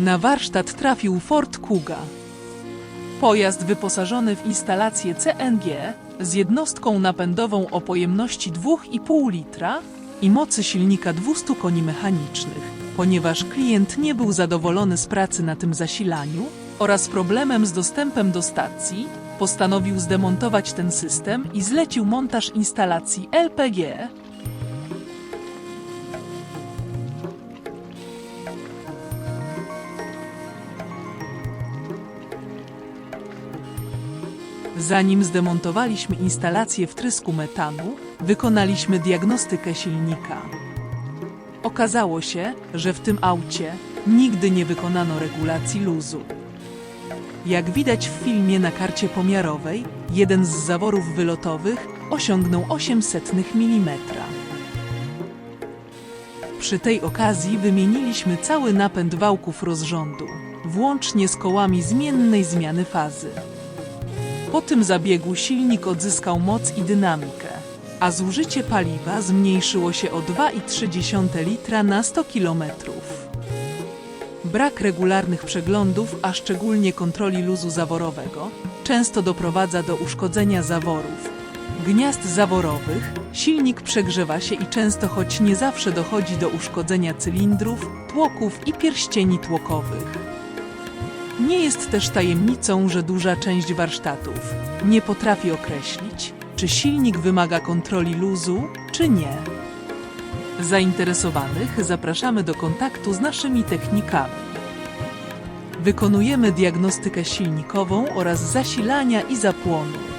Na warsztat trafił Ford Kuga. Pojazd wyposażony w instalację CNG z jednostką napędową o pojemności 2,5 litra i mocy silnika 200 koni mechanicznych. Ponieważ klient nie był zadowolony z pracy na tym zasilaniu oraz problemem z dostępem do stacji, postanowił zdemontować ten system i zlecił montaż instalacji LPG Zanim zdemontowaliśmy instalację wtrysku metanu, wykonaliśmy diagnostykę silnika. Okazało się, że w tym aucie nigdy nie wykonano regulacji luzu. Jak widać w filmie na karcie pomiarowej, jeden z zaworów wylotowych osiągnął 800 mm. Przy tej okazji wymieniliśmy cały napęd wałków rozrządu, włącznie z kołami zmiennej zmiany fazy. Po tym zabiegu silnik odzyskał moc i dynamikę, a zużycie paliwa zmniejszyło się o 2,3 litra na 100 km. Brak regularnych przeglądów, a szczególnie kontroli luzu zaworowego, często doprowadza do uszkodzenia zaworów. Gniazd zaworowych, silnik przegrzewa się i często, choć nie zawsze dochodzi do uszkodzenia cylindrów, tłoków i pierścieni tłokowych. Nie jest też tajemnicą, że duża część warsztatów nie potrafi określić, czy silnik wymaga kontroli luzu, czy nie. Zainteresowanych zapraszamy do kontaktu z naszymi technikami. Wykonujemy diagnostykę silnikową oraz zasilania i zapłonu.